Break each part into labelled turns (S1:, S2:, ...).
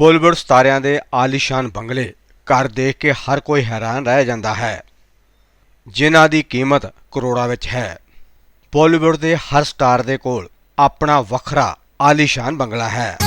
S1: ਬਾਲੀਵੁੱਡ ਸਤਾਰਿਆਂ ਦੇ ਆਲੀਸ਼ਾਨ ਬੰਗਲੇ, ਘਰ ਦੇਖ ਕੇ ਹਰ ਕੋਈ ਹੈਰਾਨ ਰਹਿ ਜਾਂਦਾ ਹੈ। ਜਿਨ੍ਹਾਂ ਦੀ ਕੀਮਤ ਕਰੋੜਾਂ ਵਿੱਚ ਹੈ। ਬਾਲੀਵੁੱਡ ਦੇ ਹਰ ਸਟਾਰ ਦੇ ਕੋਲ ਆਪਣਾ ਵੱਖਰਾ ਆਲੀਸ਼ਾਨ ਬੰਗਲਾ ਹੈ।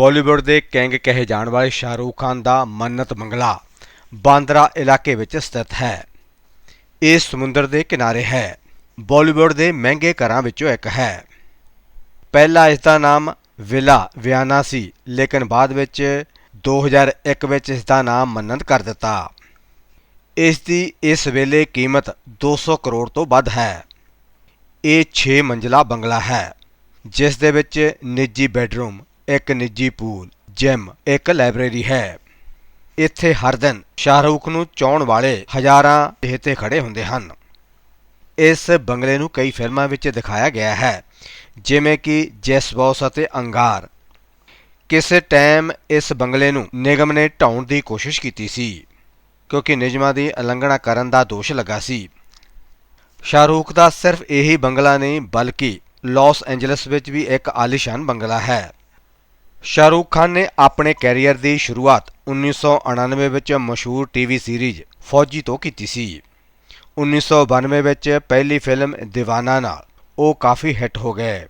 S1: ਬਾਲੀਵੁੱਡ ਦੇ ਕਿੰਗ ਕਹੇ ਜਾਣ ਵਾਲੇ ਸ਼ਾਹਰੂਖ ਖਾਨ ਦਾ ਮੰਨਤ ਬੰਗਲਾ ਬਾਂਦਰਾ ਇਲਾਕੇ ਵਿੱਚ ਸਥਿਤ ਹੈ। ਇਹ ਸਮੁੰਦਰ ਦੇ ਕਿਨਾਰੇ ਹੈ। ਬਾਲੀਵੁੱਡ ਦੇ ਮਹਿੰਗੇ ਘਰਾਂ ਵਿੱਚੋਂ ਇੱਕ ਹੈ। ਪਹਿਲਾ ਇਸ ਦਾ ਨਾਮ ਵਿਲਾ ਵਿਆਨਾ ਸੀ, ਲੇਕਿਨ ਬਾਅਦ ਵਿੱਚ 2001 ਵਿੱਚ ਇਸ ਦਾ ਨਾਮ ਮੰਨਤ ਕਰ ਦਿੱਤਾ। ਇਸ ਦੀ ਇਸ ਵੇਲੇ ਕੀਮਤ 200 ਕਰੋੜ ਤੋਂ ਵੱਧ ਹੈ। ਇਹ 6 ਮੰਜ਼ਲਾ ਬੰਗਲਾ ਹੈ, ਜਿਸ ਦੇ ਵਿੱਚ ਨਿੱਜੀ ਬੈੱਡਰੂਮ ਇੱਕ ਨਿੱਜੀ ਪੂਲ ਜਿਮ ਇੱਕ ਲਾਇਬ੍ਰੇਰੀ ਹੈ। ਇੱਥੇ ਹਰ ਦਿਨ ਸ਼ਾਹਰੂਖ ਨੂੰ ਚਾਹਣ ਵਾਲੇ ਹਜ਼ਾਰਾਂ ਚਹੇਤੇ ਖੜੇ ਹੁੰਦੇ ਹਨ। ਇਸ ਬੰਗਲੇ ਨੂੰ ਕਈ ਫਿਲਮਾਂ ਵਿੱਚ ਦਿਖਾਇਆ ਗਿਆ ਹੈ, ਜਿਵੇਂ ਕਿ ਜੈਸ ਬੌਸ ਅਤੇ ਅੰਗਾਰ। ਕਿਸੇ ਟਾਈਮ ਇਸ ਬੰਗਲੇ ਨੂੰ ਨਿਗਮ ਨੇ ਢਾਉਣ ਦੀ ਕੋਸ਼ਿਸ਼ ਕੀਤੀ ਸੀ, ਕਿਉਂਕਿ ਨਿਯਮਾਂ ਦੀ ਉਲੰਘਣਾ ਕਰਨ ਦਾ ਦੋਸ਼ ਲੱਗਾ ਸੀ। ਸ਼ਾਹਰੂਖ ਦਾ ਸਿਰਫ ਇਹੀ ਬੰਗਲਾ ਨਹੀਂ, ਬਲਕਿ ਲਾਸ ਐਂਜਲਸ ਵਿੱਚ ਵੀ ਇੱਕ ਆਲੀਸ਼ਾਨ ਬੰਗਲਾ ਹੈ। ਸ਼ਾਹਰੂਖ ਖਾਨ ਨੇ ਆਪਣੇ ਕੈਰੀਅਰ ਦੀ ਸ਼ੁਰੂਆਤ 1999 ਵਿੱਚ ਮਸ਼ਹੂਰ ਟੀਵੀ ਸੀਰੀਜ਼ ਫੌਜੀ ਤੋਂ ਕੀਤੀ ਸੀ। 1992 ਵਿੱਚ ਪਹਿਲੀ ਫਿਲਮ دیਵਾਨਾ ਨਾਲ ਉਹ ਕਾਫੀ ਹਿੱਟ ਹੋ ਗਏ।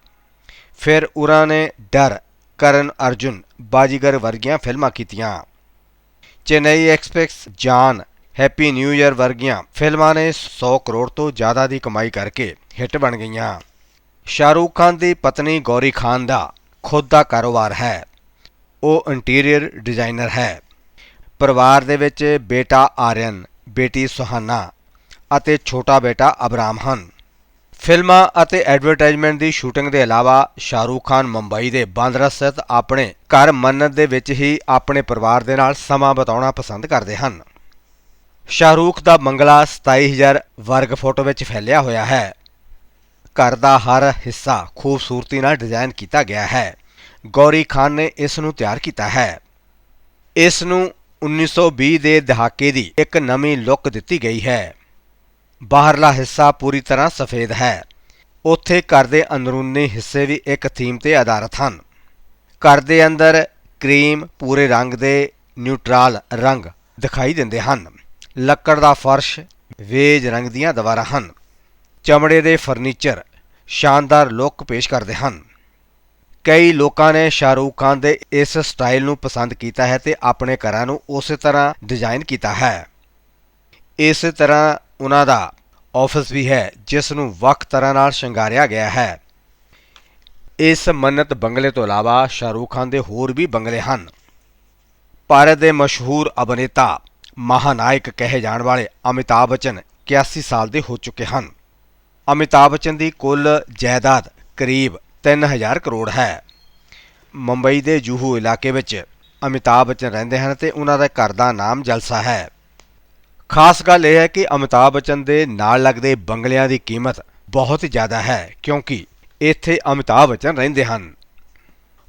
S1: ਫਿਰ ਉਹਨਾਂ ਨੇ ਡਰ, ਕਰਨ ਅਰਜੁਨ ਬਾਜੀਗਰ ਵਰਗੀਆਂ ਫਿਲਮਾਂ ਕੀਤੀਆਂ। ਚੇਨਈ ਐਕਸਪ੍ਰੈਸ, ਜਾਨ, ਹੈਪੀ ਨਿਊ ਇਅਰ ਵਰਗੀਆਂ ਫਿਲਮਾਂ ਨੇ 100 ਕਰੋੜ ਤੋਂ ਜ਼ਿਆਦਾ ਦੀ ਕਮਾਈ ਕਰਕੇ ਹਿੱਟ ਬਣ ਗਈਆਂ। ਸ਼ਾਹਰੂਖ ਖਾਨ ਦੀ ਪਤਨੀ ਗੌਰੀ ਖਾਨ ਦਾ ਖੁਦ ਦਾ ਕਾਰੋਬਾਰ ਹੈ। ਉਹ ਇੰਟੀਰੀਅਰ ਡਿਜ਼ਾਈਨਰ ਹੈ। ਪਰਿਵਾਰ ਦੇ ਵਿੱਚ ਬੇਟਾ ਆਰਿਅਨ, ਬੇਟੀ ਸੁਹਾਨਾ ਅਤੇ ਛੋਟਾ ਬੇਟਾ ਅਬਰਾਮ ਹਨ। ਫਿਲਮਾਂ ਅਤੇ ਐਡਵਰਟਾਈਜ਼ਮੈਂਟ ਦੀ ਸ਼ੂਟਿੰਗ ਦੇ ਇਲਾਵਾ ਸ਼ਾਹਰੂਖ ਖਾਨ ਮੁੰਬਈ ਦੇ ਬਾਂਦਰਾ ਸਥਿਤ ਆਪਣੇ ਘਰ ਮੰਨਤ ਦੇ ਵਿੱਚ ਹੀ ਆਪਣੇ ਪਰਿਵਾਰ ਦੇ ਨਾਲ ਸਮਾਂ ਬਿਤਾਉਣਾ ਪਸੰਦ ਕਰਦੇ ਹਨ। ਸ਼ਾਹਰੂਖ ਦਾ ਬੰਗਲਾ 27000 ਵਰਗ ਫੁੱਟ ਵਿੱਚ ਫੈਲਿਆ ਹੋਇਆ ਹੈ। ਘਰ ਦਾ ਹਰ ਹਿੱਸਾ ਖੂਬਸੂਰਤੀ ਨਾਲ ਡਿਜ਼ਾਈਨ ਕੀਤਾ ਗਿਆ ਹੈ। ਗੌਰੀ ਖਾਨ ਨੇ ਇਸ ਨੂੰ ਤਿਆਰ ਕੀਤਾ ਹੈ। ਇਸ ਨੂੰ 1920 ਦੇ ਦਹਾਕੇ ਦੀ ਇੱਕ ਨਵੀਂ ਲੁੱਕ ਦਿੱਤੀ ਗਈ ਹੈ। ਬਾਹਰਲਾ ਹਿੱਸਾ ਪੂਰੀ ਤਰ੍ਹਾਂ ਸਫੇਦ ਹੈ। ਉੱਥੇ ਘਰ ਦੇ ਅੰਦਰੂਨੀ ਹਿੱਸੇ ਵੀ ਇੱਕ ਥੀਮ ਤੇ ਆਧਾਰਿਤ ਹਨ। ਘਰ ਦੇ ਅੰਦਰ ਕਰੀਮ ਪੂਰੇ ਰੰਗ ਦੇ ਨਿਊਟਰਲ ਰੰਗ ਦਿਖਾਈ ਦਿੰਦੇ ਹਨ। ਲੱਕੜ ਦਾ ਫਰਸ਼, ਵੇਜ ਰੰਗ ਦੀਆਂ ਦੀਵਾਰਾਂ ਹਨ। ਚਮੜੇ ਦੇ ਫਰਨੀਚਰ ਸ਼ਾਨਦਾਰ ਲੁੱਕ ਪੇਸ਼ ਕਰਦੇ ਹਨ। ਕਈ ਲੋਕਾਂ ਨੇ ਸ਼ਾਹਰੂਖ ਖਾਨ ਦੇ ਇਸ ਸਟਾਈਲ ਨੂੰ ਪਸੰਦ ਕੀਤਾ ਹੈ ਤੇ ਆਪਣੇ ਘਰਾਂ ਨੂੰ ਉਸੇ ਤਰ੍ਹਾਂ ਡਿਜ਼ਾਈਨ ਕੀਤਾ ਹੈ। ਇਸੇ ਤਰ੍ਹਾਂ ਉਹਨਾਂ ਦਾ ਆਫਿਸ ਵੀ ਹੈ, ਜਿਸ ਨੂੰ ਵੱਖ ਤਰ੍ਹਾਂ ਨਾਲ ਸ਼ਿੰਗਾਰਿਆ ਗਿਆ ਹੈ। ਇਸ ਮੰਨਤ ਬੰਗਲੇ ਤੋਂ ਇਲਾਵਾ ਸ਼ਾਹਰੂਖ ਖਾਨ ਦੇ ਹੋਰ ਵੀ ਬੰਗਲੇ ਹਨ। ਭਾਰਤ ਦੇ ਮਸ਼ਹੂਰ ਅਭਿਨੇਤਾ, ਮਹਾਨਾਇਕ ਕਹੇ ਜਾਣ ਵਾਲੇ ਅਮਿਤਾਭ ਬੱਚਨ 81 ਸਾਲ ਦੇ ਹੋ ਚੁੱਕੇ ਹਨ। ਅਮਿਤਾਭ ਬੱਚਨ ਦੀ ਕੁੱਲ ਜਾਇਦਾਦ ਕਰੀਬ 3000 ਕਰੋੜ ਹੈ। ਮੁੰਬਈ ਦੇ ਜੂਹੂ ਇਲਾਕੇ ਵਿੱਚ ਅਮਿਤਾਭ ਬੱਚਨ ਰਹਿੰਦੇ ਹਨ ਤੇ ਉਹਨਾਂ ਦਾ ਘਰ ਦਾ ਨਾਮ ਜਲਸਾ ਹੈ। ਖਾਸ ਗੱਲ ਇਹ ਹੈ ਕਿ ਅਮਿਤਾਭ ਬੱਚਨ ਦੇ ਨਾਲ ਲੱਗਦੇ ਬੰਗਲਿਆਂ ਦੀ ਕੀਮਤ ਬਹੁਤ ਜ਼ਿਆਦਾ ਹੈ ਕਿਉਂਕਿ ਇੱਥੇ ਅਮਿਤਾਭ ਬੱਚਨ ਰਹਿੰਦੇ ਹਨ।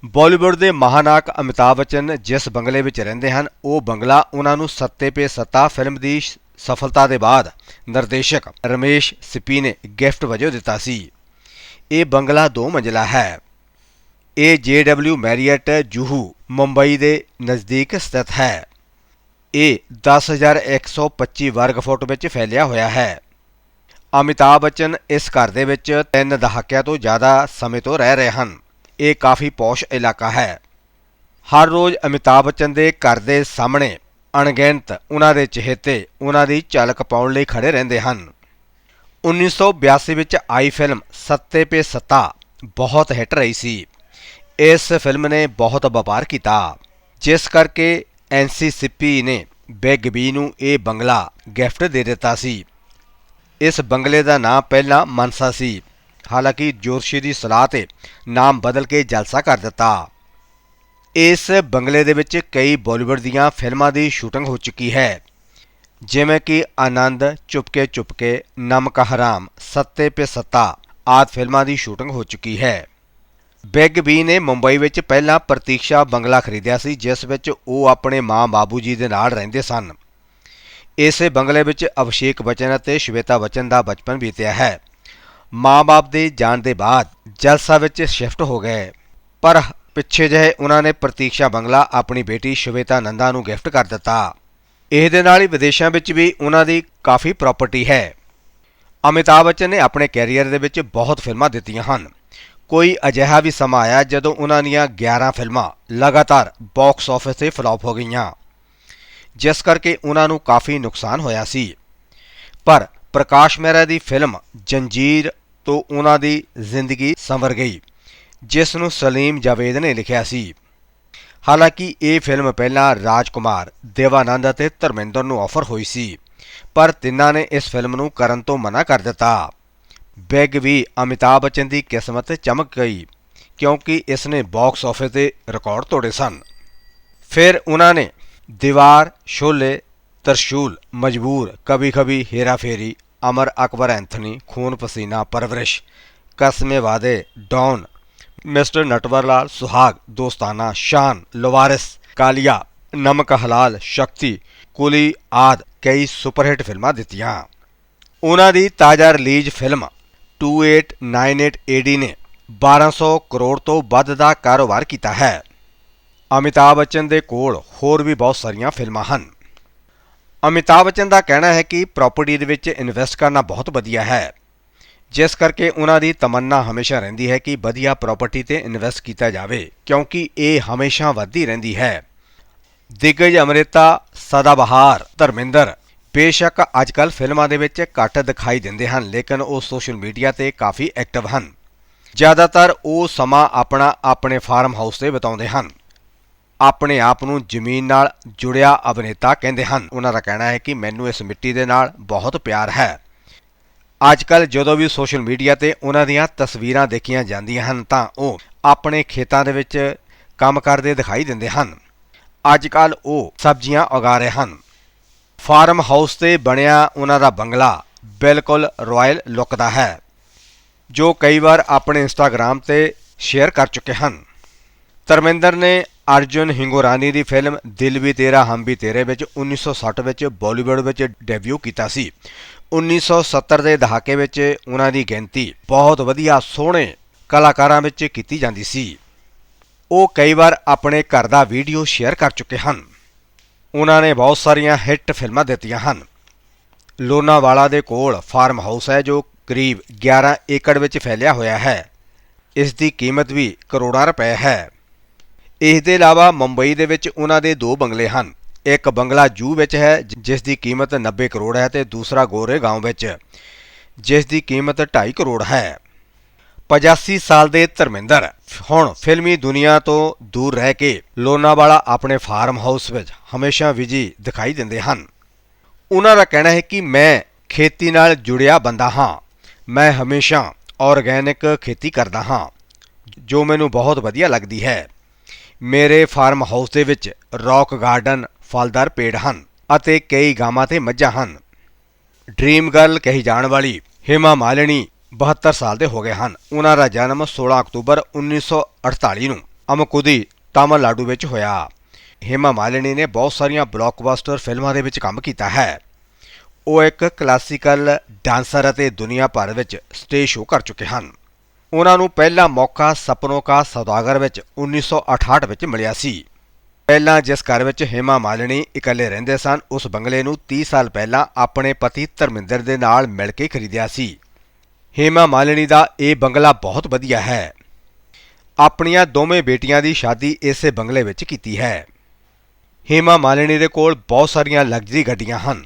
S1: ਬਾਲੀਵੁੱਡ ਦੇ ਮਹਾਨਾਇਕ ਅਮਿਤਾਭ ਬੱਚਨ ਜਿਸ ਬੰਗਲੇ ਵਿੱਚ ਰਹਿੰਦੇ ਹਨ, ਉਹ ਬੰਗਲਾ ਉਹਨਾਂ ਨੂੰ ਸੱਤੇ ਪੇ ਸੱਤਾ ਫਿਲਮ ਦੀ ਸਫਲਤਾ ਦੇ ਬਾਅਦ ਨਿਰਦੇਸ਼ਕ ਰਮੇਸ਼ ਸਿੱਪੀ ਨੇ ਗਿਫਟ ਵਜੋਂ ਦਿੱਤਾ ਸੀ। ਇਹ ਬੰਗਲਾ ਦੋ ਮੰਜ਼ਲਾ ਹੈ। ਇਹ JW ਮੈਰੀਅਟ ਜੂਹੂ, ਮੁੰਬਈ ਦੇ ਨਜ਼ਦੀਕ ਸਥਿਤ ਹੈ। ਇਹ 10125 ਵਰਗ ਫੁੱਟ ਵਿੱਚ ਫੈਲਿਆ ਹੋਇਆ ਹੈ। ਅਮਿਤਾਭ ਬੱਚਨ ਇਸ ਘਰ ਦੇ ਵਿੱਚ ਤਿੰਨ ਦਹਾਕਿਆਂ ਤੋਂ ਜ਼ਿਆਦਾ ਸਮੇਂ ਤੋਂ ਰਹਿ ਰਹੇ ਹਨ। ਇਹ ਕਾਫੀ ਪੌਸ਼ ਇਲਾਕਾ ਹੈ। ਹਰ ਰੋਜ਼ ਅਮਿਤਾਭ ਬੱਚਨ ਦੇ ਘਰ ਦੇ ਸਾਹਮਣੇ ਅਣਗਿਣਤ, ਉਹਨਾਂ ਦੇ ਚਹੇਤੇ, ਉਹਨਾਂ ਦੀ ਝਲਕ ਪਾਉਣ ਲਈ ਖੜੇ ਰਹਿੰਦੇ ਹਨ। 1982 ਵਿੱਚ ਆਈ ਫਿਲਮ ਸੱਤੇ ਪੇ ਸੱਤਾ ਬਹੁਤ ਹਿੱਟ ਰਹੀ ਸੀ। ਇਸ ਫਿਲਮ ਨੇ ਬਹੁਤ ਵਪਾਰ ਕੀਤਾ, ਜਿਸ ਕਰਕੇ ਐਨਸੀਸੀਪੀ ਨੇ ਬਿਗ ਬੀ ਨੂੰ ਇਹ ਬੰਗਲਾ ਗਿਫਟ ਦੇ ਦਿੱਤਾ ਸੀ। ਇਸ ਬੰਗਲੇ ਦਾ ਨਾਮ ਪਹਿਲਾਂ ਮਨਸਾ ਸੀ, ਹਾਲਾਂਕਿ ਜੋਰਸ਼ੀ ਦੀ ਸਲਾਹ ਤੇ ਨਾਮ ਬਦਲ ਕੇ ਜਲਸਾ ਕਰ ਦਿੱਤਾ। ਇਸ ਬੰਗਲੇ ਦੇ ਵਿੱਚ ਕਈ ਬਾਲੀਵੁੱਡ ਦੀਆਂ ਫਿਲਮਾਂ ਦੀ ਸ਼ੂਟਿੰਗ ਹੋ ਚੁੱਕੀ ਹੈ। ਜਿਵੇਂ ਕਿ ਆਨੰਦ, ਚੁਪਕੇ ਚੁਪਕੇ, ਨਮਕ ਹਰਾਮ, ਸੱਤੇ ਪੇ ਸੱਤਾ ਆਦਿ ਫਿਲਮਾਂ ਦੀ ਸ਼ੂਟਿੰਗ ਹੋ ਚੁੱਕੀ ਹੈ। ਬਿਗ ਬੀ ਨੇ ਮੁੰਬਈ ਵਿੱਚ ਪਹਿਲਾਂ ਪ੍ਰਤੀਕਸ਼ਾ ਬੰਗਲਾ ਖਰੀਦਿਆ ਸੀ, ਜਿਸ ਵਿੱਚ ਉਹ ਆਪਣੇ ਮਾਂ ਬਾਬੂ ਜੀ ਦੇ ਨਾਲ ਰਹਿੰਦੇ ਸਨ। ਇਸੇ ਬੰਗਲੇ ਵਿੱਚ ਅਭਿਸ਼ੇਕ ਬਚਨ ਅਤੇ ਸ਼ਵੇਤਾ ਬਚਨ ਦਾ ਬਚਪਨ ਬੀਤਿਆ ਹੈ। ਮਾਂ-ਬਾਪ ਦੇ ਜਾਣ ਦੇ ਬਾਅਦ ਜਲਸਾ ਵਿੱਚ ਸ਼ਿਫਟ ਹੋ ਗਏ। ਪਰ ਪਿੱਛੇ ਜਿਹੇ ਉਹਨਾਂ ਨੇ ਪ੍ਰਤੀਕਸ਼ਾ ਬੰਗਲਾ ਆਪਣੀ ਬੇਟੀ ਸ਼ਵੇਤਾ ਨੰਦਾ ਨੂੰ ਗਿਫਟ ਕਰ ਦਿੱਤਾ। ਇਸ ਦੇ ਨਾਲ ਹੀ ਵਿਦੇਸ਼ਾਂ ਵਿੱਚ ਵੀ ਉਹਨਾਂ ਦੀ ਕਾਫੀ ਪ੍ਰਾਪਰਟੀ ਹੈ। ਅਮਿਤਾਭ ਬੱਚਨ ਨੇ ਆਪਣੇ ਕੈਰੀਅਰ ਦੇ ਵਿੱਚ ਬਹੁਤ ਫਿਲਮਾਂ ਦਿੱਤੀਆਂ ਹਨ। ਕੋਈ ਅਜਿਹਾ ਵੀ ਸਮਾਂ ਆਇਆ ਜਦੋਂ ਉਹਨਾਂ ਦੀਆਂ 11 ਫਿਲਮਾਂ ਲਗਾਤਾਰ ਬਾਕਸ ਆਫਿਸ ਤੇ ਫਲॉप ਹੋ ਗਈਆਂ। ਜਿਸ ਕਰਕੇ ਉਹਨਾਂ ਨੂੰ ਕਾਫੀ ਨੁਕਸਾਨ ਹੋਇਆ ਸੀ। ਪਰ ਪ੍ਰਕਾਸ਼ ਮਹਿਰਾ ਦੀ ਫਿਲਮ ਜੰਜੀਰ ਤੋਂ ਉਹਨਾਂ ਦੀ ਜ਼ਿੰਦਗੀ ਸੰਵਰ ਗਈ। ਜਿਸ ਨੂੰ ਸਲੀਮ ਜਾਵੇਦ ਨੇ ਲਿਖਿਆ ਸੀ। ਹਾਲਾਂਕਿ ਇਹ ਫਿਲਮ ਪਹਿਲਾਂ ਰਾਜਕੁਮਾਰ, ਦੇਵਾਨੰਦ ਅਤੇ ਧਰਮਿੰਦਰ ਨੂੰ ਆਫਰ ਹੋਈ ਸੀ, ਪਰ ਤਿੰਨਾਂ ਨੇ ਇਸ ਫਿਲਮ ਨੂੰ ਕਰਨ ਤੋਂ ਮਨਾ ਕਰ ਦਿੱਤਾ। ਬਿਗ ਵੀ ਅਮਿਤਾਭ ਬੱਚਨ ਦੀ ਕਿਸਮਤ ਚਮਕ ਗਈ, ਕਿਉਂਕਿ ਇਸ ਨੇ ਬਾਕਸ ਆਫਿਸ ਤੇ ਰਿਕਾਰਡ ਤੋੜੇ ਸਨ। ਫਿਰ ਉਹਨਾਂ ਨੇ ਦੀਵਾਰ ਸ਼ੋਲੇ ਤਰਸ਼ੂਲ, ਮਜਬੂਰ ਕਭੀ ਕਭੀ ਹੇਰਾ ਫੇਰੀ, ਅਮਰ ਅਕਬਰ ਐਂਥਨੀ, ਖੂਨ ਪਸੀਨਾ ਪਰਵਰਿਸ਼, ਕਸਮੇ ਵਾਦੇ, ਡੌਨ ਮਿਸਟਰ ਨਟਵਰ ਲਾਲ ਸੁਹਾਗ, ਦੋਸਤਾਨਾ ਸ਼ਾਨ, ਲਵਾਰਿਸ, ਕਾਲੀਆ, ਨਮਕ ਹਲਾਲ, ਸ਼ਕਤੀ, ਕੁਲੀ ਆਦ, ਕਈ ਸੁਪਰਹਿਟ ਫਿਲਮਾਂ ਦਿੱਤੀਆਂ। ਉਹਨਾਂ ਦੀ ਤਾਜ਼ਾ ਰਿਲੀਜ਼ ਫਿਲਮ 2898 AD ਨੇ 1200 ਕਰੋੜ ਤੋਂ ਵੱਧ ਦਾ ਕਾਰੋਬਾਰ ਕੀਤਾ ਹੈ। ਅਮਿਤਾਭ ਬੱਚਨ ਦੇ ਕੋਲ ਹੋਰ ਵੀ ਬਹੁਤ ਸਾਰੀਆਂ ਫਿਲਮਾਂ ਹਨ। ਅਮਿਤਾਭ ਬੱਚਨ ਦਾ ਕਹਿਣਾ ਹੈ ਕਿ ਪ੍ਰਾਪਰਟੀ ਦੇ ਵਿੱਚ ਇਨਵੈਸਟ ਕਰਨਾ ਬਹੁਤ ਵਧੀਆ ਹੈ। ਜਿਸ ਕਰਕੇ ਉਹਨਾਂ ਦੀ ਤਮੰਨਾ ਹਮੇਸ਼ਾ ਰਹਿੰਦੀ ਹੈ ਕਿ ਵਧੀਆ ਪ੍ਰਾਪਰਟੀ ਤੇ ਇਨਵੈਸਟ ਕੀਤਾ ਜਾਵੇ, ਕਿਉਂਕਿ ਇਹ ਹਮੇਸ਼ਾ ਵੱਧਦੀ ਰਹਿੰਦੀ ਹੈ। ਦਿਗਜ ਅਮ੍ਰਿਤਾ, ਸਦਾਬਹਾਰ, ਧਰਮਿੰਦਰ। ਬੇਸ਼ੱਕ ਅੱਜਕੱਲ ਫਿਲਮਾਂ ਦੇ ਵਿੱਚ ਘੱਟ ਦਿਖਾਈ ਦਿੰਦੇ ਹਨ, ਲੇਕਿਨ ਉਹ ਸੋਸ਼ਲ ਮੀਡੀਆ ਤੇ ਕਾਫੀ ਐਕਟਿਵ ਹਨ। ਜ਼ਿਆਦਾਤਰ ਉਹ ਸਮਾਂ ਆਪਣਾ ਆਪਣੇ ਫਾਰਮ ਹਾਊਸ ਤੇ ਬਿਤਾਉਂਦੇ ਹਨ। ਆਪਣੇ ਆਪ ਨੂੰ ਜ਼ਮੀਨ ਨਾਲ ਜੁੜਿਆ ਅਭਿਨੇਤਾ ਕਹਿੰਦੇ ਹਨ। ਉਹਨਾਂ ਦਾ ਕਹਿਣਾ ਹੈ ਕਿ ਮੈਨੂੰ ਇਸ ਮਿੱਟੀ ਦੇ ਨਾਲ ਬਹੁਤ ਪਿਆਰ ਹੈ। ਅੱਜਕੱਲ ਜਦੋਂ ਵੀ ਸੋਸ਼ਲ ਮੀਡੀਆ ਤੇ ਉਹਨਾਂ ਦੀਆਂ ਤਸਵੀਰਾਂ ਦੇਖੀਆਂ ਜਾਂਦੀਆਂ ਹਨ ਤਾਂ ਉਹ ਆਪਣੇ ਖੇਤਾਂ ਦੇ ਵਿੱਚ ਕੰਮ ਕਰਦੇ ਦਿਖਾਈ ਦਿੰਦੇ ਹਨ। ਅੱਜਕੱਲ ਉਹ ਸਬਜ਼ੀਆਂ ਉਗਾ ਰਹੇ ਹਨ। ਫਾਰਮ ਹਾਊਸ ਤੇ ਬਣਿਆ ਉਹਨਾਂ ਦਾ ਬੰਗਲਾ ਬਿਲਕੁਲ ਰਾਇਲ ਲੁੱਕ ਦਾ ਹੈ, ਜੋ ਕਈ ਵਾਰ ਆਪਣੇ ਇੰਸਟਾਗ੍ਰam ਤੇ ਸ਼ੇਅਰ ਕਰ ਚੁੱਕੇ ਹਨ। ਧਰਮਿੰਦਰ ਨੇ ਅਰਜੁਨ ਹਿੰਗੋਰਾਨੀ ਦੀ ਫਿਲਮ ਦਿਲ ਵੀ ਤੇਰਾ, ਹਮ ਵੀ ਤੇਰੇ ਵਿੱਚ 1960 ਵਿੱਚ ਬਾਲੀਵੁੱਡ ਵਿੱਚ ਡੈਬਿਊ ਕੀਤਾ ਸੀ। 1970 ਦੇ ਦਹਾਕੇ ਵਿੱਚ ਉਹਨਾਂ ਦੀ ਗਿਣਤੀ ਬਹੁਤ ਵਧੀਆ ਸੋਹਣੇ ਕਲਾਕਾਰਾਂ ਵਿੱਚ ਕੀਤੀ ਜਾਂਦੀ ਸੀ। ਉਹ ਕਈ ਵਾਰ ਆਪਣੇ ਘਰ ਦਾ ਵੀਡੀਓ ਸ਼ੇਅਰ ਕਰ ਚੁੱਕੇ ਹਨ। ਉਹਨਾਂ ਨੇ ਬਹੁਤ ਸਾਰੀਆਂ ਹਿੱਟ ਫਿਲਮਾਂ ਦਿੱਤੀਆਂ ਹਨ। ਲੋਨਾਵਾਲਾ ਦੇ ਕੋਲ ਫਾਰਮ ਹਾਊਸ ਹੈ ਜੋ ਕਰੀਬ 11 ਏਕੜ ਵਿੱਚ ਫੈਲਿਆ ਹੋਇਆ ਹੈ। ਇਸ ਦੀ ਕੀਮਤ ਵੀ ਕਰੋੜਾਂ ਰੁਪਏ ਹੈ। ਇਸ ਦੇ ਇਲਾਵਾ ਮੁੰਬਈ ਦੇ ਵਿੱਚ ਉਹਨਾਂ ਦੇ ਦੋ ਬੰਗਲੇ ਹਨ। ਇੱਕ ਬੰਗਲਾ ਜੂ ਵਿੱਚ ਹੈ, ਜ- ਜਿਸ ਦੀ ਕੀਮਤ 90 ਕਰੋੜ ਹੈ ਤੇ ਦੂਸਰਾ ਗੋਰੇਗਾਂਵ ਵਿੱਚ, ਜਿਸ ਦੀ ਕੀਮਤ 2.5 ਕਰੋੜ ਹੈ। 85 ਸਾਲ ਦੇ ਧਰਮਿੰਦਰ, ਹੁਣ ਫਿਲਮੀ ਦੁਨੀਆ ਤੋਂ ਦੂਰ ਰਹਿ ਕੇ ਲੋਨਾਵਾਲਾ ਆਪਣੇ ਫਾਰਮ ਹਾਊਸ ਵਿੱਚ ਹਮੇਸ਼ਾ ਵਿਜੀ ਦਿਖਾਈ ਦਿੰਦੇ ਹਨ। ਉਹਨਾਂ ਦਾ ਕਹਿਣਾ ਹੈ ਕਿ ਮੈਂ ਖੇਤੀ ਨਾਲ ਜੁੜਿਆ ਬੰਦਾ ਹਾਂ। ਮੈਂ ਹਮੇਸ਼ਾ ਆਰਗੈਨਿਕ ਖੇਤੀ ਕਰਦਾ ਹਾਂ, ਜੋ ਮੈਨੂੰ ਬਹੁਤ ਵਧੀਆ ਲੱਗਦੀ ਹੈ। ਮੇਰੇ ਫਾਰਮ ਹਾਊਸ ਦੇ ਵਿੱਚ ਰੌਕ ਗਾਰਡਨ ਫਲਦਾਰ ਪੇੜ ਹਨ ਅਤੇ ਕਈ ਗਾਵਾਂ ਤੇ ਮੱਝਾਂ ਹਨ। ਡ੍ਰੀਮ ਗਰਲ ਕਹੀ ਜਾਣ ਵਾਲੀ ਹਿਮਾ ਮਾਲਿਨੀ 72 ਸਾਲ ਦੇ ਹੋ ਗਏ ਹਨ। ਉਹਨਾਂ ਦਾ ਜਨਮ 16 ਅਕਤੂਬਰ 1948 ਨੂੰ ਅਮਕੁਦੀ ਤਾਮਿਲਨਾਡੂ ਵਿੱਚ ਹੋਇਆ। ਹਿਮਾ ਮਾਲਿਨੀ ਨੇ ਬਹੁਤ ਸਾਰੀਆਂ ਬਲੌਕਬਸਟਰ ਫਿਲਮਾਂ ਦੇ ਵਿੱਚ ਕੰਮ ਕੀਤਾ ਹੈ। ਉਹ ਇੱਕ ਕਲਾਸੀਕਲ ਡਾਂਸਰ ਅਤੇ ਦੁਨੀਆ ਭਰ ਵਿੱਚ ਸਟੇਜ ਸ਼ੋਅ ਕਰ ਚੁੱਕੇ ਹਨ। ਉਹਨਾਂ ਨੂੰ ਪਹਿਲਾ ਮੌਕਾ ਸਪਨੋਂ ਕਾ ਸੌਦਾਗਰ ਵਿੱਚ 1968 ਵਿੱਚ ਮਿਲਿਆ ਸੀ। ਪਹਿਲਾਂ ਜਿਸ ਘਰ ਵਿੱਚ ਹੇਮਾ ਮਾਲਿਨੀ ਇਕੱਲੇ ਰਹਿੰਦੇ ਸਨ, ਉਸ ਬੰਗਲੇ ਨੂੰ 30 ਸਾਲ ਪਹਿਲਾਂ ਆਪਣੇ ਪਤੀ ਧਰਮਿੰਦਰ ਦੇ ਨਾਲ ਮਿਲ ਕੇ ਖਰੀਦਿਆ ਸੀ। ਹੇਮਾ ਮਾਲਿਨੀ ਦਾ ਇਹ ਬੰਗਲਾ ਬਹੁਤ ਵਧੀਆ ਹੈ। ਆਪਣੀਆਂ ਦੋਵੇਂ ਬੇਟੀਆਂ ਦੀ ਸ਼ਾਦੀ ਇਸੇ ਬੰਗਲੇ ਵਿੱਚ ਕੀਤੀ ਹੈ। ਹੇਮਾ ਮਾਲਿਨੀ ਦੇ ਕੋਲ ਬਹੁਤ ਸਾਰੀਆਂ ਲਗਜ਼ਰੀ ਗੱਡੀਆਂ ਹਨ।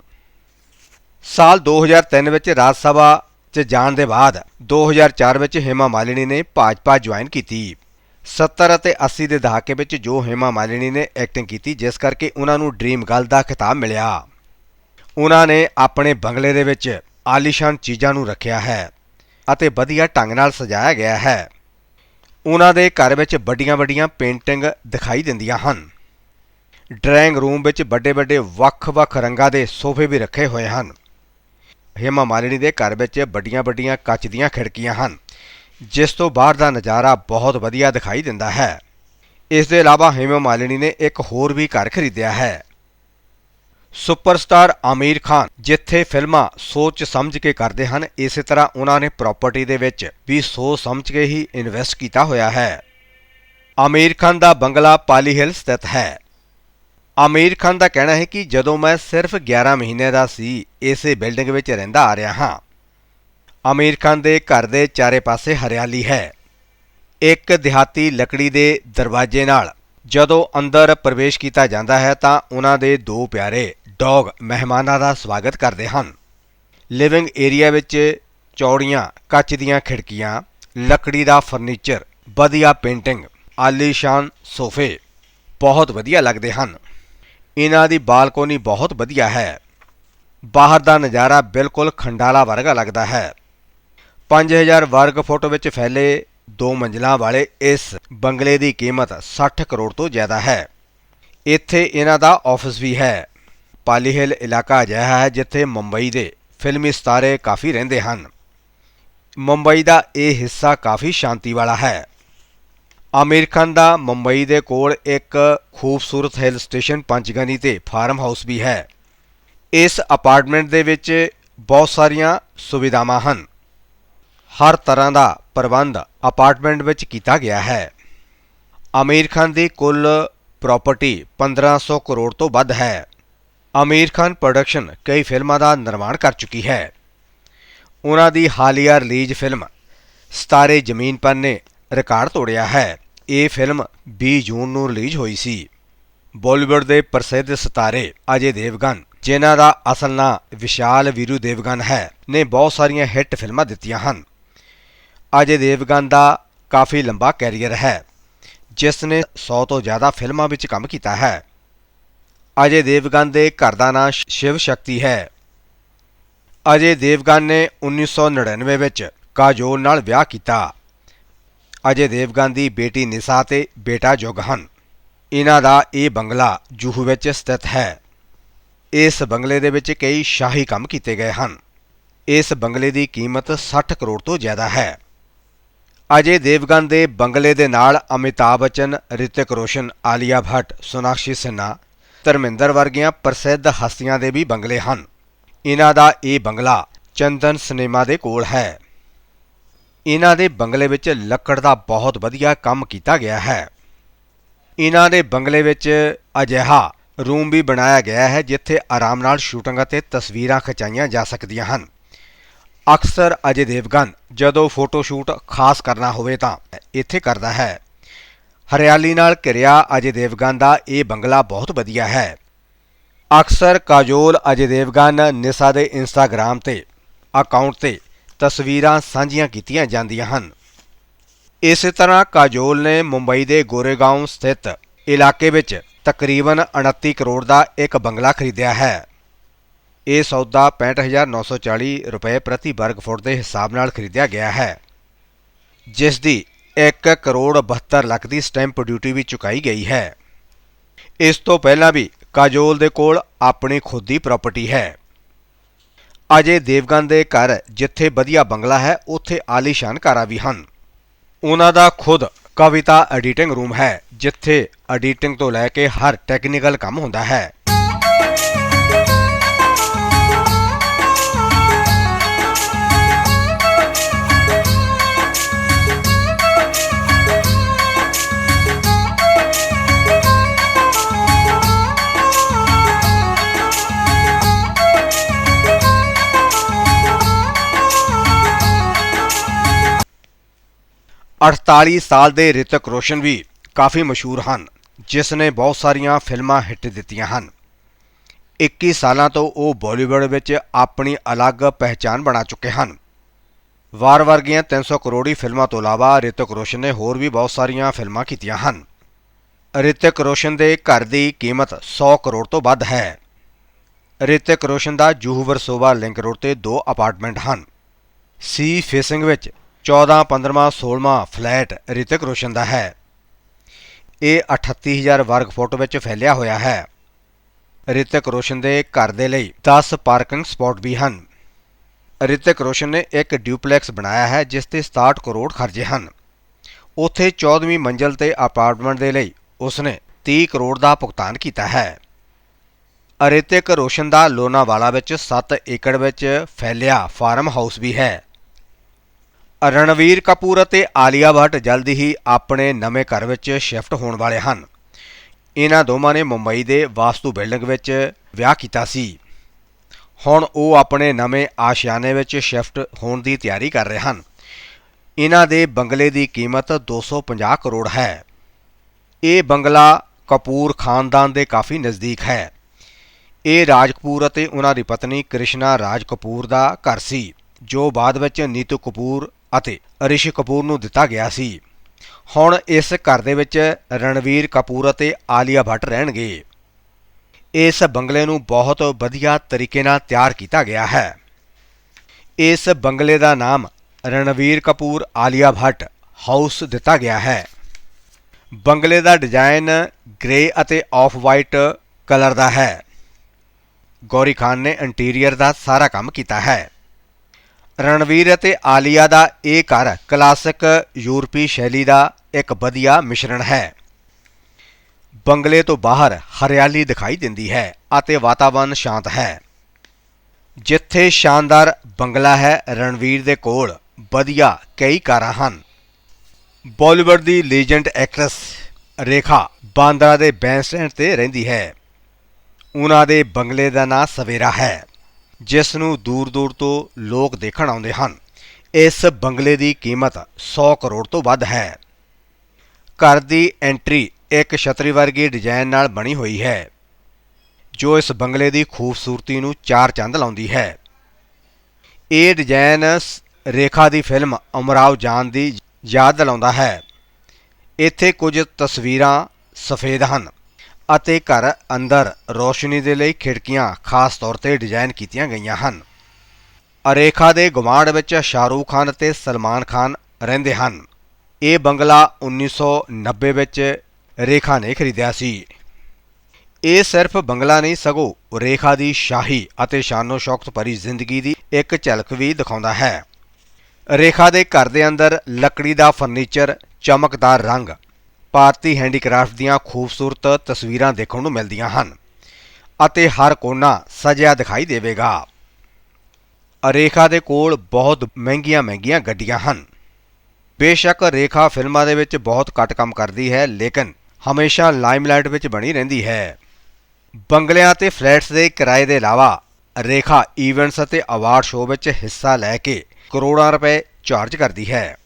S1: ਸਾਲ 2003 ਵਿੱਚ ਰਾਜ ਸਭਾ 'ਚ ਜਾਣ ਦੇ ਬਾਅਦ 2004 ਵਿੱਚ ਹੇਮਾ ਮਾਲਿਨੀ ਨੇ ਭਾਜਪਾ ਜੁਆਇਨ ਕੀਤੀ। 70 ਅਤੇ 80 ਦੇ ਦਹਾਕੇ ਵਿੱਚ ਜੋ ਹੇਮਾ ਮਾਲਿਨੀ ਨੇ ਐਕਟਿੰਗ ਕੀਤੀ, ਜਿਸ ਕਰਕੇ ਉਹਨਾਂ ਨੂੰ ਡ੍ਰੀਮ ਗਰਲ ਦਾ ਖਿਤਾਬ ਮਿਲਿਆ। ਉਹਨਾਂ ਨੇ ਆਪਣੇ ਬੰਗਲੇ ਦੇ ਵਿੱਚ ਆਲੀਸ਼ਾਨ ਚੀਜ਼ਾਂ ਨੂੰ ਰੱਖਿਆ ਹੈ ਅਤੇ ਵਧੀਆ ਢੰਗ ਨਾਲ ਸਜਾਇਆ ਗਿਆ ਹੈ। ਉਹਨਾਂ ਦੇ ਘਰ ਵਿੱਚ ਵੱਡੀਆਂ-ਵੱਡੀਆਂ ਪੇਂਟਿੰਗ ਦਿਖਾਈ ਦਿੰਦੀਆਂ ਹਨ। ਡਰਾਇੰਗ ਰੂਮ ਵਿੱਚ ਵੱਡੇ-ਵੱਡੇ, ਵੱਖ-ਵੱਖ ਰੰਗਾਂ ਦੇ ਸੋਫੇ ਵੀ ਰੱਖੇ ਹੋਏ ਹਨ। ਹੇਮਾ ਮਾਲਿਨੀ ਦੇ ਘਰ ਵਿੱਚ ਵੱਡੀਆਂ-ਵੱਡੀਆਂ ਕੱਚ ਦੀਆਂ ਖਿੜਕੀਆਂ ਹਨ। ਜਿਸ ਤੋਂ ਬਾਹਰ ਦਾ ਨਜ਼ਾਰਾ ਬਹੁਤ ਵਧੀਆ ਦਿਖਾਈ ਦਿੰਦਾ ਹੈ। ਇਸ ਦੇ ਇਲਾਵਾ ਹੇਮਾ ਮਾਲਿਨੀ ਨੇ ਇੱਕ ਹੋਰ ਵੀ ਘਰ ਖਰੀਦਿਆ ਹੈ। ਸੁਪਰਸਟਾਰ ਆਮੀਰ ਖਾਨ, ਜਿੱਥੇ ਫਿਲਮਾਂ ਸੋਚ ਸਮਝ ਕੇ ਕਰਦੇ ਹਨ, ਇਸੇ ਤਰ੍ਹਾਂ ਉਹਨਾਂ ਨੇ ਪ੍ਰਾਪਰਟੀ ਦੇ ਵਿੱਚ ਵੀ ਸੋਚ ਸਮਝ ਕੇ ਹੀ ਇਨਵੈਸਟ ਕੀਤਾ ਹੋਇਆ ਹੈ। ਆਮੀਰ ਖਾਨ ਦਾ ਬੰਗਲਾ ਪਾਲੀ ਹਿਲ ਸਥਿਤ ਹੈ। ਆਮੀਰ ਖਾਨ ਦਾ ਕਹਿਣਾ ਹੈ ਕਿ ਜਦੋਂ ਮੈਂ ਸਿਰਫ 11 ਮਹੀਨੇ ਦਾ ਸੀ, ਇਸੇ ਬਿਲਡਿੰਗ ਵਿੱਚ ਰਹਿੰਦਾ ਆ ਰਿਹਾ ਹਾਂ। ਆਮੀਰ ਖਾਨ ਦੇ ਘਰ ਦੇ ਚਾਰੇ ਪਾਸੇ ਹਰਿਆਲੀ ਹੈ। ਇੱਕ ਦਿਹਾਤੀ ਲੱਕੜੀ ਦੇ ਦਰਵਾਜ਼ੇ ਨਾਲ ਜਦੋਂ ਅੰਦਰ ਪ੍ਰਵੇਸ਼ ਕੀਤਾ ਜਾਂਦਾ ਹੈ ਤਾਂ ਉਹਨਾਂ ਦੇ ਦੋ ਪਿਆਰੇ ਡੌਗ ਮਹਿਮਾਨਾਂ ਦਾ ਸਵਾਗਤ ਕਰਦੇ ਹਨ। ਲਿਵਿੰਗ ਏਰੀਆ ਵਿੱਚ ਚੌੜੀਆਂ ਕੱਚ ਦੀਆਂ ਖਿੜਕੀਆਂ, ਲੱਕੜੀ ਦਾ ਫਰਨੀਚਰ, ਵਧੀਆ ਪੇਂਟਿੰਗ, ਆਲੀਸ਼ਾਨ ਸੋਫੇ ਬਹੁਤ ਵਧੀਆ ਲੱਗਦੇ ਹਨ। ਇਹਨਾਂ ਦੀ ਬਾਲਕੋਨੀ ਬਹੁਤ ਵਧੀਆ ਹੈ। ਬਾਹਰ ਦਾ ਨਜ਼ਾਰਾ ਬਿਲਕੁਲ ਖੰਡਾਲਾ ਵਰਗਾ ਲੱਗਦਾ ਹੈ। 5000 ਵਰਗ ਫੁੱਟ ਵਿੱਚ ਫੈਲੇ ਦੋ ਮੰਜ਼ਲਾਂ ਵਾਲੇ ਇਸ ਬੰਗਲੇ ਦੀ ਕੀਮਤ 60 ਕਰੋੜ ਤੋਂ ਜ਼ਿਆਦਾ ਹੈ। ਇੱਥੇ ਇਹਨਾਂ ਦਾ ਆਫਿਸ ਵੀ ਹੈ। ਪਾਲੀ ਪਾਲੀਹਿਲ ਇਲਾਕਾ ਅਜਿਹਾ ਹੈ ਜਿੱਥੇ ਮੁੰਬਈ ਦੇ ਫਿਲਮੀ ਸਤਾਰੇ ਕਾਫੀ ਰਹਿੰਦੇ ਹਨ। ਮੁੰਬਈ ਦਾ ਇਹ ਹਿੱਸਾ ਕਾਫੀ ਸ਼ਾਂਤੀ ਵਾਲਾ ਹੈ। ਆਮਿਰ ਖਾਨ ਦਾ ਮੁੰਬਈ ਦੇ ਕੋਲ ਇੱਕ ਖੂਬਸੂਰਤ ਹਿਲ ਸਟੇਸ਼ਨ ਪੰਚਗਨੀ ਤੇ ਫਾਰਮ ਹਾਊਸ ਵੀ ਹੈ। ਇਸ ਅਪਾਰਟਮੈਂਟ ਦੇ ਵਿੱਚ ਬਹੁਤ ਸਾਰੀਆਂ ਸੁਵਿਧਾਵਾਂ ਹਨ। ਹਰ ਤਰ੍ਹਾਂ ਦਾ ਪ੍ਰਬੰਧ ਅਪਾਰਟਮੈਂਟ ਵਿੱਚ ਕੀਤਾ ਗਿਆ ਹੈ। ਆਮੀਰ ਖਾਨ ਦੀ ਕੁੱਲ ਪ੍ਰਾਪਰਟੀ 1500 ਕਰੋੜ ਤੋਂ ਵੱਧ ਹੈ। ਆਮੀਰ ਖਾਨ ਪ੍ਰੋਡਕਸ਼ਨ ਕਈ ਫਿਲਮਾਂ ਦਾ ਨਿਰਮਾਣ ਕਰ ਚੁੱਕੀ ਹੈ। ਉਹਨਾਂ ਦੀ ਹਾਲੀਆ ਰਿਲੀਜ਼ ਫਿਲਮ ਸਤਾਰੇ ਜ਼ਮੀਨ ਪਰ ਨੇ ਰਿਕਾਰਡ ਤੋੜਿਆ ਹੈ। ਇਹ ਫਿਲਮ 20 ਜੂਨ ਨੂੰ ਰਿਲੀਜ਼ ਹੋਈ ਸੀ। ਬਾਲੀਵੁੱਡ ਦੇ ਪ੍ਰਸਿੱਧ ਸਿਤਾਰੇ ਅਜੇ ਦੇਵਗਨ, ਜਿਨ੍ਹਾਂ ਦਾ ਅਸਲ ਨਾਂ ਵਿਸ਼ਾਲ ਵੀਰੂ ਦੇਵਗਨ ਹੈ, ਨੇ ਬਹੁਤ ਸਾਰੀਆਂ ਹਿੱਟ ਫਿਲਮਾਂ ਦਿੱਤੀਆਂ ਹਨ। ਅਜੇ ਦੇਵਗਨ ਦਾ ਕਾਫੀ ਲੰਬਾ ਕੈਰੀਅਰ ਹੈ, ਜਿਸ ਨੇ 100 ਤੋਂ ਜ਼ਿਆਦਾ ਫਿਲਮਾਂ ਵਿੱਚ ਕੰਮ ਕੀਤਾ ਹੈ। ਅਜੇ ਦੇਵਗਨ ਦੇ ਘਰ ਦਾ ਨਾਂ ਸ਼ਿਵ ਸ਼ਕਤੀ ਹੈ। ਅਜੇ ਦੇਵਗਨ ਨੇ 1999 ਵਿੱਚ ਕਾਜੋਲ ਨਾਲ ਵਿਆਹ ਕੀਤਾ। ਅਜੇ ਦੇਵਗਨ ਦੀ ਬੇਟੀ ਨਿਸਾ ਤੇ ਬੇਟਾ ਜੁਗ ਹਨ। ਇਹਨਾਂ ਦਾ ਇਹ ਬੰਗਲਾ ਜੂਹੂ ਵਿੱਚ ਸਥਿਤ ਹੈ। ਇਸ ਬੰਗਲੇ ਦੇ ਵਿੱਚ ਕਈ ਸ਼ਾਹੀ ਕੰਮ ਕੀਤੇ ਗਏ ਹਨ। ਇਸ ਬੰਗਲੇ ਦੀ ਕੀਮਤ 60 ਕਰੋੜ ਤੋਂ ਜ਼ਿਆਦਾ ਹੈ। ਅਜੇ ਦੇਵਗਨ ਦੇ ਬੰਗਲੇ ਦੇ ਨਾਲ ਅਮਿਤਾਭ ਬੱਚਨ, ਰਿਤਿਕ ਰੋਸ਼ਨ, ਆਲੀਆ ਭੱਟ, ਸੋਨਾਕਸ਼ੀ ਸਿਨਹਾ ਧਰਮਿੰਦਰ ਵਰਗੀਆਂ ਪ੍ਰਸਿੱਧ ਹਸਤੀਆਂ ਦੇ ਵੀ ਬੰਗਲੇ ਹਨ। ਇਹਨਾਂ ਦਾ ਇਹ ਬੰਗਲਾ ਚੰਦਨ ਸਿਨੇਮਾ ਦੇ ਕੋਲ ਹੈ। ਇਹਨਾਂ ਦੇ ਬੰਗਲੇ ਵਿੱਚ ਲੱਕੜ ਦਾ ਬਹੁਤ ਵਧੀਆ ਕੰਮ ਕੀਤਾ ਗਿਆ ਹੈ। ਇਹਨਾਂ ਦੇ ਬੰਗਲੇ ਵਿੱਚ ਅਜਿਹਾ ਰੂਮ ਵੀ ਬਣਾਇਆ ਗਿਆ ਹੈ, ਜਿੱਥੇ ਆਰਾਮ ਨਾਲ ਸ਼ੂਟਿੰਗ ਅਤੇ ਤਸਵੀਰਾਂ ਖਿਚਾਈਆਂ ਜਾ ਸਕਦੀਆਂ ਹਨ। ਅਕਸਰ ਅਜੇ ਦੇਵਗਨ ਜਦੋਂ ਫੋਟੋ ਸ਼ੂਟ ਖਾਸ ਕਰਨਾ ਹੋਵੇ ਤਾਂ ਇੱਥੇ ਕਰਦਾ ਹੈ। ਹਰਿਆਲੀ ਨਾਲ ਘਿਰਿਆ ਅਜੇ ਦੇਵਗਨ ਦਾ ਇਹ ਬੰਗਲਾ ਬਹੁਤ ਵਧੀਆ ਹੈ। ਅਕਸਰ ਕਾਜੋਲ ਅਜੇ ਦੇਵਗਨ ਨਿਸਾ ਦੇ ਇੰਸਟਾਗ੍ਰam ਤੇ ਅਕਾਊਂਟ ਤੇ ਤਸਵੀਰਾਂ ਸਾਂਝੀਆਂ ਕੀਤੀਆਂ ਜਾਂਦੀਆਂ ਹਨ। ਇਸੇ ਤਰ੍ਹਾਂ ਕਾਜੋਲ ਨੇ ਮੁੰਬਈ ਦੇ ਗੋਰੇਗਾਂਵ ਸਥਿਤ ਇਲਾਕੇ ਵਿੱਚ ਤਕਰੀਬਨ 29 ਕਰੋੜ ਦਾ ਇੱਕ ਬੰਗਲਾ ਖਰੀਦਿਆ ਹੈ। ਇਹ ਸੌਦਾ 65940 ਰੁਪਏ ਪ੍ਰਤੀ ਵਰਗ ਫੁੱਟ ਦੇ ਹਿਸਾਬ ਨਾਲ ਖਰੀਦਿਆ ਗਿਆ ਹੈ, ਜਿਸ ਦੀ 1 ਕਰੋੜ 72 ਲੱਖ ਦੀ ਸਟੈਂਪ ਡਿਊਟੀ ਵੀ ਚੁਕਾਈ ਗਈ ਹੈ। ਇਸ ਤੋਂ ਪਹਿਲਾਂ ਵੀ ਕਾਜੋਲ ਦੇ ਕੋਲ ਆਪਣੀ ਖੁਦ ਦੀ ਪ੍ਰਾਪਰਟੀ ਹੈ। ਅਜੇ ਦੇਵਗਨ ਦੇ ਘਰ ਜਿੱਥੇ ਵਧੀਆ ਬੰਗਲਾ ਹੈ, ਉੱਥੇ ਆਲੀਸ਼ਾਨ ਘਰਾਂ ਵੀ ਹਨ। ਉਹਨਾਂ ਦਾ ਖੁਦ ਕਵਿਤਾ ਐਡੀਟਿੰਗ ਰੂਮ ਹੈ, ਜਿੱਥੇ ਐਡੀਟਿੰਗ ਤੋਂ ਲੈ ਕੇ ਹਰ ਟੈਕਨੀਕਲ ਕੰਮ ਹੁੰਦਾ ਹੈ। 48 ਸਾਲ ਦੇ ਰਿਤਿਕ ਰੋਸ਼ਨ ਵੀ ਕਾਫੀ ਮਸ਼ਹੂਰ ਹਨ, ਜਿਸ ਨੇ ਬਹੁਤ ਸਾਰੀਆਂ ਫਿਲਮਾਂ ਹਿੱਟ ਦਿੱਤੀਆਂ ਹਨ। 21 ਸਾਲਾਂ ਤੋਂ ਉਹ ਬਾਲੀਵੁੱਡ ਵਿੱਚ ਆਪਣੀ ਅਲੱਗ ਪਹਿਚਾਨ ਬਣਾ ਚੁੱਕੇ ਹਨ। ਵਾਰ ਵਰਗੀਆਂ 300 ਕਰੋੜੀ ਫਿਲਮਾਂ ਤੋਂ ਇਲਾਵਾ ਰਿਤਕ ਰੋਸ਼ਨ ਨੇ ਹੋਰ ਵੀ ਬਹੁਤ ਸਾਰੀਆਂ ਫਿਲਮਾਂ ਕੀਤੀਆਂ ਹਨ। ਰਿਤਿਕ ਰੋਸ਼ਨ ਦੇ ਘਰ ਦੀ ਕੀਮਤ 100 ਕਰੋੜ ਤੋਂ ਵੱਧ ਹੈ। ਰਿਤਿਕ ਰੋਸ਼ਨ ਦਾ ਜੂਹੂ ਵਰਸੋਵਾ ਲਿੰਕ ਰੋਡ ਤੇ ਦੋ ਅਪਾਰਟਮੈਂਟ ਹਨ। ਸੀ ਫੇਸਿੰਗ ਵਿੱਚ 14 15ਵਾਂ 16ਵਾਂ ਫਲੈਟ ਰਿਤਿਕ ਰੋਸ਼ਨ ਦਾ ਹੈ। ਇਹ 38000 ਵਰਗ ਫੁੱਟ ਵਿੱਚ ਫੈਲਿਆ ਹੋਇਆ ਹੈ। ਰਿਤਿਕ ਰੋਸ਼ਨ ਦੇ ਘਰ ਦੇ ਲਈ 10 ਪਾਰਕਿੰਗ ਸਪਾਟ ਵੀ ਹਨ। ਰਿਤਿਕ ਰੋਸ਼ਨ ਨੇ ਇੱਕ ਡਿਊਪਲੈਕਸ ਬਣਾਇਆ ਹੈ, ਜਿਸ ਤੇ 67 ਕਰੋੜ ਖਰਚੇ ਹਨ। ਉੱਥੇ 14ਵੀਂ ਮੰਜ਼ਲ ਤੇ ਅਪਾਰਟਮੈਂਟ ਦੇ ਲਈ ਉਸਨੇ 30 ਕਰੋੜ ਦਾ ਭੁਗਤਾਨ ਕੀਤਾ ਹੈ। ਰਿਤਿਕ ਰੋਸ਼ਨ ਦਾ ਲੋਨਾਵਾਲਾ ਵਿੱਚ 7 ਏਕੜ ਵਿੱਚ ਫੈਲਿਆ ਫਾਰਮ ਹਾਊਸ ਵੀ ਹੈ। ਰਣਵੀਰ ਕਪੂਰ ਅਤੇ ਆਲੀਆ ਭੱਟ ਜਲਦੀ ਹੀ ਆਪਣੇ ਨਵੇਂ ਘਰ ਵਿੱਚ ਸ਼ਿਫਟ ਹੋਣ ਵਾਲੇ ਹਨ। ਇਹਨਾਂ ਦੋਵਾਂ ਨੇ ਮੁੰਬਈ ਦੇ ਵਾਸਤੂ ਬਿਲਡਿੰਗ ਵਿੱਚ ਵਿਆਹ ਕੀਤਾ ਸੀ। ਹੁਣ ਉਹ ਆਪਣੇ ਨਵੇਂ ਆਸ਼ਿਆਨੇ ਵਿੱਚ ਸ਼ਿਫਟ ਹੋਣ ਦੀ ਤਿਆਰੀ ਕਰ ਰਹੇ ਹਨ। ਇਹਨਾਂ ਦੇ ਬੰਗਲੇ ਦੀ ਕੀਮਤ 250 ਕਰੋੜ ਹੈ। ਇਹ ਬੰਗਲਾ ਕਪੂਰ ਖਾਨਦਾਨ ਦੇ ਕਾਫੀ ਨਜ਼ਦੀਕ ਹੈ। ਇਹ ਰਾਜ ਕਪੂਰ ਅਤੇ ਉਹਨਾਂ ਦੀ ਪਤਨੀ ਕ੍ਰਿਸ਼ਨਾ ਰਾਜ ਕਪੂਰ ਦਾ ਘਰ ਸੀ, ਜੋ ਬਾਅਦ ਵਿੱਚ ਨੀਤੂ ਕਪੂਰ ਅਤੇ ਰਿਸ਼ੀ ਕਪੂਰ ਨੂੰ ਦਿੱਤਾ ਗਿਆ ਸੀ। ਹੁਣ ਇਸ ਘਰ ਦੇ ਵਿੱਚ ਰਣਵੀਰ ਕਪੂਰ ਅਤੇ ਆਲੀਆ ਭੱਟ ਰਹਿਣਗੇ। ਇਸ ਬੰਗਲੇ ਨੂੰ ਬਹੁਤ ਵਧੀਆ ਤਰੀਕੇ ਨਾਲ ਤਿਆਰ ਕੀਤਾ ਗਿਆ ਹੈ। ਇਸ ਬੰਗਲੇ ਦਾ ਨਾਮ ਰਣਵੀਰ ਕਪੂਰ ਆਲੀਆ ਭੱਟ ਹਾਊਸ ਦਿੱਤਾ ਗਿਆ ਹੈ। ਬੰਗਲੇ ਦਾ ਡਿਜ਼ਾਈਨ ਗ੍ਰੇ ਅਤੇ ਆਫ ਵਾਈਟ ਕਲਰ ਦਾ ਹੈ। ਗੌਰੀ ਖਾਨ ਨੇ ਇੰਟੀਰੀਅਰ ਦਾ ਸਾਰਾ ਕੰਮ ਕੀਤਾ ਹੈ। ਰਣਵੀਰ ਅਤੇ ਆਲੀਆ ਦਾ ਇਹ ਘਰ ਕਲਾਸਿਕ ਯੂਰਪੀ ਸ਼ੈਲੀ ਦਾ ਇੱਕ ਵਧੀਆ ਮਿਸ਼ਰਣ ਹੈ। ਬੰਗਲੇ ਤੋਂ ਬਾਹਰ ਹਰਿਆਲੀ ਦਿਖਾਈ ਦਿੰਦੀ ਹੈ ਅਤੇ ਵਾਤਾਵਰਣ ਸ਼ਾਂਤ ਹੈ। ਜਿੱਥੇ ਸ਼ਾਨਦਾਰ ਬੰਗਲਾ ਹੈ, ਰਣਵੀਰ ਦੇ ਕੋਲ ਵਧੀਆ ਕਈ ਕਾਰਾਂ ਹਨ। ਬਾਲੀਵੁੱਡ ਦੀ ਲੀਜੈਂਡ ਐਕਟਰੈਸ ਰੇਖਾ ਬਾਂਦਰਾ ਦੇ ਬੈਂਡਸਟੈਂਡ ਤੇ ਰਹਿੰਦੀ ਹੈ। ਉਹਨਾਂ ਦੇ ਬੰਗਲੇ ਦਾ ਨਾਂ ਸਵੇਰਾ ਹੈ। ਜਿਸ ਨੂੰ ਦੂਰ-ਦੂਰ ਤੋਂ ਲੋਕ ਦੇਖਣ ਆਉਂਦੇ ਹਨ। ਇਸ ਬੰਗਲੇ ਦੀ ਕੀਮਤ 100 ਕਰੋੜ ਤੋਂ ਵੱਧ ਹੈ। ਘਰ ਦੀ ਐਂਟਰੀ ਇੱਕ ਛਤਰੀ ਵਰਗੀ ਡਿਜ਼ਾਈਨ ਨਾਲ ਬਣੀ ਹੋਈ ਹੈ, ਜੋ ਇਸ ਬੰਗਲੇ ਦੀ ਖੂਬਸੂਰਤੀ ਨੂੰ ਚਾਰ ਚੰਦ ਲਾਉਂਦੀ ਹੈ। ਇਹ ਡਿਜ਼ਾਈਨ ਸ- ਰੇਖਾ ਦੀ ਫਿਲਮ ਅਮਰਾਵ ਜਾਨ ਦੀ ਯਾਦ ਦਿਲਾਉਂਦਾ ਹੈ। ਇੱਥੇ ਕੁਝ ਤਸਵੀਰਾਂ ਸਫੇਦ ਹਨ। ਅਤੇ ਘਰ ਅੰਦਰ ਰੋਸ਼ਨੀ ਦੇ ਲਈ ਖਿੜਕੀਆਂ ਖਾਸ ਤੌਰ ਤੇ ਡਿਜ਼ਾਈਨ ਕੀਤੀਆਂ ਗਈਆਂ ਹਨ। ਅਰੇਖਾ ਦੇ ਗੁਆਂਢ ਵਿੱਚ ਸ਼ਾਹਰੂਖ ਖਾਨ ਅਤੇ ਸਲਮਾਨ ਖਾਨ ਰਹਿੰਦੇ ਹਨ। ਇਹ ਬੰਗਲਾ 1990 ਵਿੱਚ ਰੇਖਾ ਨੇ ਖਰੀਦਿਆ ਸੀ। ਇਹ ਸਿਰਫ ਬੰਗਲਾ ਨਹੀਂ, ਸਗੋਂ ਰੇਖਾ ਦੀ ਸ਼ਾਹੀ ਅਤੇ ਸ਼ਾਨੋ ਸ਼ੌਕਤ ਭਰੀ ਜ਼ਿੰਦਗੀ ਦੀ ਇੱਕ ਝਲਕ ਵੀ ਦਿਖਾਉਂਦਾ ਹੈ। ਰੇਖਾ ਦੇ ਘਰ ਦੇ ਅੰਦਰ ਲੱਕੜੀ ਦਾ ਫਰਨੀਚਰ, ਚਮਕਦਾਰ ਰੰਗ ਭਾਰਤੀ ਹੈਂਡੀਕ੍ਰਾਫਟ ਦੀਆਂ ਖੂਬਸੂਰਤ ਤਸਵੀਰਾਂ ਦੇਖਣ ਨੂੰ ਮਿਲਦੀਆਂ ਹਨ ਅਤੇ ਹਰ ਕੋਨਾ ਸਜਿਆ ਦਿਖਾਈ ਦੇਵੇਗਾ। ਰੇਖਾ ਦੇ ਕੋਲ ਬਹੁਤ ਮਹਿੰਗੀਆਂ ਮਹਿੰਗੀਆਂ ਗੱਡੀਆਂ ਹਨ। ਬੇਸ਼ੱਕ ਰੇਖਾ ਫਿਲਮਾਂ ਦੇ ਵਿੱਚ ਬਹੁਤ ਘੱਟ ਕੰਮ ਕਰਦੀ ਹੈ, ਲੇਕਿਨ ਹਮੇਸ਼ਾ ਲਾਈਮਲਾਈਟ ਵਿੱਚ ਬਣੀ ਰਹਿੰਦੀ ਹੈ। ਬੰਗਲਿਆਂ ਤੇ ਫਲੈਟਸ ਦੇ ਕਿਰਾਏ ਦੇ ਇਲਾਵਾ ਰੇਖਾ ਇਵੈਂਟਸ ਅਤੇ ਅਵਾਰਡ ਸ਼ੋਅ ਵਿੱਚ ਹਿੱਸਾ ਲੈ ਕੇ ਕਰੋੜਾਂ ਰੁਪਏ ਚਾਰਜ ਕਰਦੀ ਹੈ।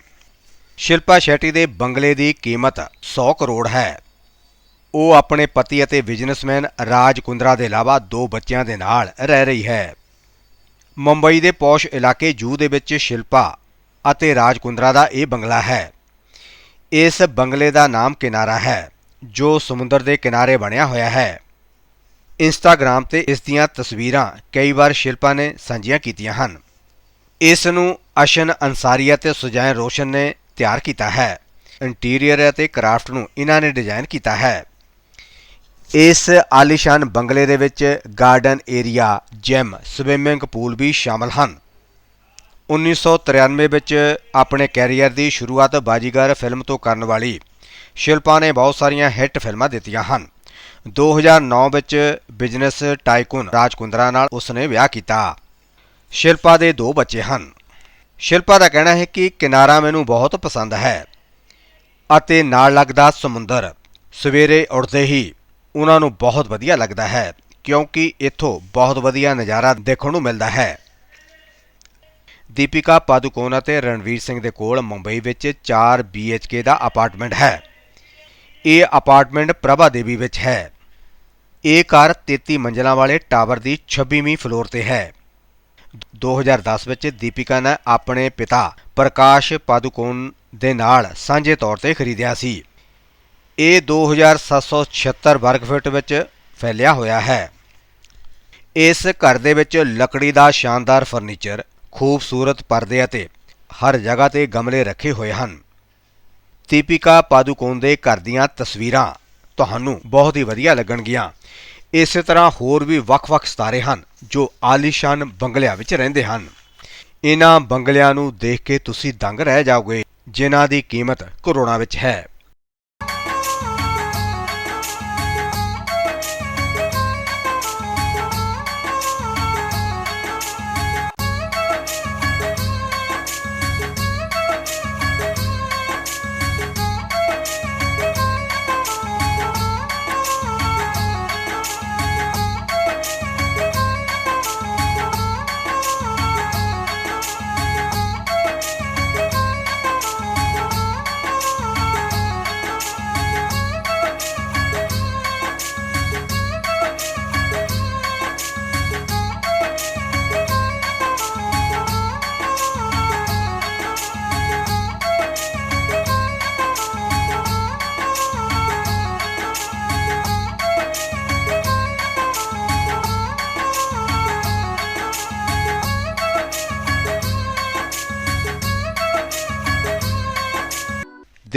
S1: ਸ਼ਿਲਪਾ ਸ਼ੈਟੀ ਦੇ ਬੰਗਲੇ ਦੀ ਕੀਮਤ 100 ਕਰੋੜ ਹੈ। ਉਹ ਆਪਣੇ ਪਤੀ ਅਤੇ ਬਿਜ਼ਨਸਮੈਨ ਰਾਜ ਕੁੰਦਰਾ ਦੇ ਇਲਾਵਾ ਦੋ ਬੱਚਿਆਂ ਦੇ ਨਾਲ ਰਹਿ ਰਹੀ ਹੈ। ਮੁੰਬਈ ਦੇ ਪੌਸ਼ ਇਲਾਕੇ ਜੂ ਦੇ ਵਿੱਚ ਸ਼ਿਲਪਾ ਅਤੇ ਰਾਜ ਕੁੰਦਰਾ ਦਾ ਇਹ ਬੰਗਲਾ ਹੈ। ਇਸ ਬੰਗਲੇ ਦਾ ਨਾਮ ਕਿਨਾਰਾ ਹੈ, ਜੋ ਸਮੁੰਦਰ ਦੇ ਕਿਨਾਰੇ ਬਣਿਆ ਹੋਇਆ ਹੈ। ਇੰਸਟਾਗ੍ਰam ਤੇ ਇਸ ਦੀਆਂ ਤਸਵੀਰਾਂ ਕਈ ਵਾਰ ਸ਼ਿਲਪਾ ਨੇ ਸਾਂਝੀਆਂ ਕੀਤੀਆਂ ਹਨ। ਇਸ ਨੂੰ ਅਸ਼ਨ ਅੰਸਾਰੀ ਅਤੇ ਸੁਜੈਨ ਰੋਸ਼ਨ ਨੇ ਤਿਆਰ ਕੀਤਾ ਹੈ। ਇੰਟੀਰੀਅਰ ਅਤੇ ਕਰਾਫਟ ਨੂੰ ਇਹਨਾਂ ਨੇ ਡਿਜ਼ਾਈਨ ਕੀਤਾ ਹੈ। ਇਸ ਆਲੀਸ਼ਾਨ ਬੰਗਲੇ ਦੇ ਵਿੱਚ garden area gym swimming pool ਵੀ ਸ਼ਾਮਲ ਹਨ। 1993 ਵਿੱਚ ਆਪਣੇ ਕੈਰੀਅਰ ਦੀ ਸ਼ੁਰੂਆਤ ਬਾਜੀਗਰ ਫਿਲਮ ਤੋਂ ਕਰਨ ਵਾਲੀ ਸ਼ਿਲਪਾ ਨੇ ਬਹੁਤ ਸਾਰੀਆਂ ਹਿੱਟ ਫਿਲਮਾਂ ਦਿੱਤੀਆਂ ਹਨ। 2009 ਵਿੱਚ ਬਿਜ਼ਨਸ ਟਾਈਕੂਨ ਰਾਜ ਕੁੰਦਰਾ ਨਾਲ ਉਸਨੇ ਵਿਆਹ ਕੀਤਾ। ਸ਼ਿਲਪਾ ਦੇ ਦੋ ਬੱਚੇ ਹਨ। ਸ਼ਿਲਪਾ ਦਾ ਕਹਿਣਾ ਹੈ ਕਿ ਕਿਨਾਰਾ ਮੈਨੂੰ ਬਹੁਤ ਪਸੰਦ ਹੈ ਅਤੇ ਨਾਲ ਲੱਗਦਾ ਸਮੁੰਦਰ। ਸਵੇਰੇ ਉੱਠਦੇ ਹੀ ਉਹਨਾਂ ਨੂੰ ਬਹੁਤ ਵਧੀਆ ਲੱਗਦਾ ਹੈ, ਕਿਉਂਕਿ ਇੱਥੋਂ ਬਹੁਤ ਵਧੀਆ ਨਜ਼ਾਰਾ ਦੇਖਣ ਨੂੰ ਮਿਲਦਾ ਹੈ। ਦੀਪਿਕਾ ਪਾਦੂਕੋਨ ਅਤੇ ਰਣਵੀਰ ਸਿੰਘ ਦੇ ਕੋਲ ਮੁੰਬਈ ਵਿੱਚ 4 BHK ਦਾ ਅਪਾਰਟਮੈਂਟ ਹੈ। ਇਹ ਅਪਾਰਟਮੈਂਟ ਪ੍ਰਭਾ ਦੇਵੀ ਵਿੱਚ ਹੈ। ਇਹ ਘਰ 33 ਮੰਜ਼ਲਾਂ ਵਾਲੇ ਟਾਵਰ ਦੀ 26ਵੀਂ ਫਲੋਰ ਤੇ ਹੈ। 2010 ਵਿੱਚ ਦੀਪਿਕਾ ਨੇ ਆਪਣੇ ਪਿਤਾ ਪ੍ਰਕਾਸ਼ ਪਾਦੂਕੋਨ ਦੇ ਨਾਲ ਸਾਂਝੇ ਤੌਰ ਤੇ ਖਰੀਦਿਆ ਸੀ। ਇਹ 2776 ਵਰਗ ਫੁੱਟ ਵਿੱਚ ਫੈਲਿਆ ਹੋਇਆ ਹੈ। ਇਸ ਘਰ ਦੇ ਵਿੱਚ ਲੱਕੜੀ ਦਾ ਸ਼ਾਨਦਾਰ ਫਰਨੀਚਰ, ਖੂਬਸੂਰਤ ਪਰਦੇ ਅਤੇ ਹਰ ਜਗ੍ਹਾ ਤੇ ਗਮਲੇ ਰੱਖੇ ਹੋਏ ਹਨ। ਦੀਪਿਕਾ ਪਾਦੂਕੋਨ ਦੇ ਘਰ ਦੀਆਂ ਤਸਵੀਰਾਂ ਤੁਹਾਨੂੰ ਬਹੁਤ ਹੀ ਵਧੀਆ ਲੱਗਣਗੀਆਂ। ਇਸੇ ਤਰ੍ਹਾਂ ਹੋਰ ਵੀ ਵੱਖ-ਵੱਖ ਸਿਤਾਰੇ ਹਨ ਜੋ ਆਲੀਸ਼ਾਨ ਬੰਗਲਿਆਂ ਵਿੱਚ ਰਹਿੰਦੇ ਹਨ। ਇਹਨਾਂ ਬੰਗਲਿਆਂ ਨੂੰ ਦੇਖ ਕੇ ਤੁਸੀਂ ਦੰਗ ਰਹਿ ਜਾਓਗੇ, ਜਿਨ੍ਹਾਂ ਦੀ ਕੀਮਤ ਕਰੋੜਾਂ ਵਿੱਚ ਹੈ।